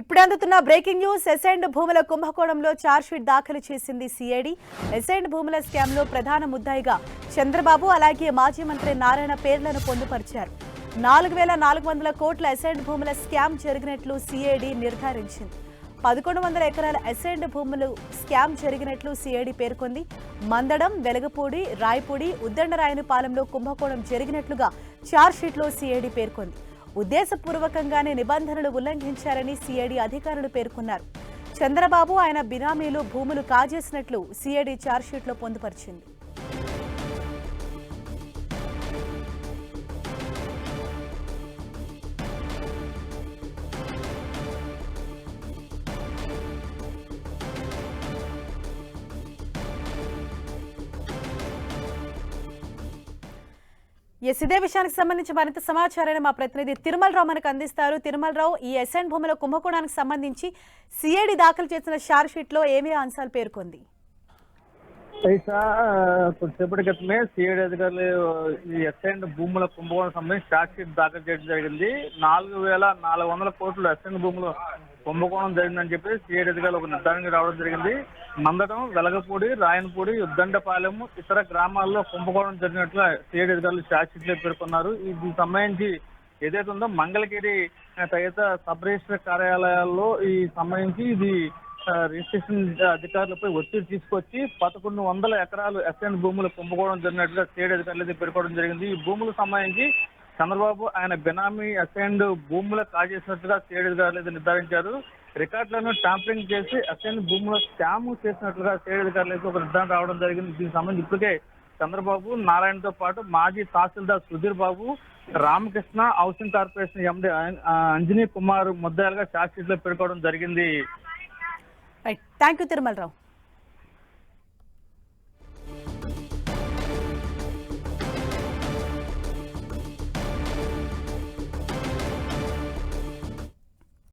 ఇప్పుడు అందుతున్న breaking news. Assigned భూముల కుంభకోణంలో షీట్ దాఖలు చేసింది సిఐడి. ఎసైండ్ భూముల స్కామ్లో ప్రధాన ముద్దాయిగా చంద్రబాబు అలాగే మాజీ మంత్రి నారాయణ పేర్లను పొందుపరిచారు. నాలుగు వేల నాలుగు వందల కోట్ల ఎసైండ్ భూముల స్కామ్ జరిగినట్లు సిఐడి నిర్ధారించింది. పదకొండు వందల ఎకరాల అసైన్డ్ భూములు స్కామ్ జరిగినట్లు సిఐడి పేర్కొంది. మందడం వెలగపూడి రాయపూడి ఉద్దండరాయనిపాలెంలో కుంభకోణం జరిగినట్లుగా ఛార్జ్షీట్లో సిఐడి పేర్కొంది. ఉద్దేశపూర్వకంగానే నిబంధనలు ఉల్లంఘించారని సిఐడి అధికారులు పేర్కొన్నారు. చంద్రబాబు ఆయన బినామీలు భూములు కాజేసినట్లు సిఐడి ఛార్జ్షీట్లో పొందుపరిచింది. ఎస్ ఇదే విషయానికి సంబంధించి మరింత సమాచారాన్ని మా ప్రతినిధి తిరుమలరావు మనకు అందిస్తారు. తిరుమలరావు ఈ ఎస్ఎన్ భూముల కుంభకోణానికి సంబంధించి సిఐడి దాఖలు చేసిన షార్ట్ షీట్లో ఏమీ అంశాలు పేర్కొంది? కొద్దిసేపటి క్రితమే సిఐడి అధికారులు ఈ ఎస్ఐండ్ భూముల కుంభకోణం సంబంధించి షార్ట్ షీట్ దాఖలు చేయడం జరిగింది. నాలుగు వేల నాలుగు వందల కోట్లు ఎస్ఐండ్ భూములు కుంభకోణం జరిగిందని చెప్పి సిఐడి అధికారులు ఒక నిర్ధారణకు రావడం జరిగింది. మందడం వెలగపూడి రాయనపూడి ఉద్దండపాలెం ఇతర గ్రామాల్లో కుంభకోణం జరిగినట్లు సీఎడ్ అధికారులు షార్ట్ పేర్కొన్నారు. ఇది సంబంధించి ఏదైతే ఉందో మంగళగిరి తదితర సబ్ రిజిస్టర్ కార్యాలయాల్లో ఈ సంబంధించి ఇది రిజిస్ట్రేషన్ అధికారులపై ఒత్తిడి తీసుకొచ్చి పదకొండు వందల ఎకరాలు ఎస్ఎన్ భూములు కుంభకోణం జరిగినట్లుగా స్టేట్ అధికారులు అయితే పేర్కొనడం జరిగింది. ఈ భూములకు సంబంధించి చంద్రబాబు ఆయన బెనామీ అసైన్డ్ భూములు కాజేసినట్టుగా స్టేట్ గారు నిర్ధారించారు. రికార్డులను ట్యాంపరింగ్ చేసి అసైన్ భూముల స్కామ్ చేసినట్లుగా స్టేట్ గారు ఒక నిర్ధారణ రావడం జరిగింది. దీనికి సంబంధించి ఇప్పటికే చంద్రబాబు నారాయణతో పాటు మాజీ తహసీల్దార్ Sudheer Babu Ramakrishna housing corporation MD Anjani Kumar ముద్దాయిలుగా charge షీట్లో పెట్టుకోవడం జరిగింది థ్యాంక్ యూ తిరుమలరావు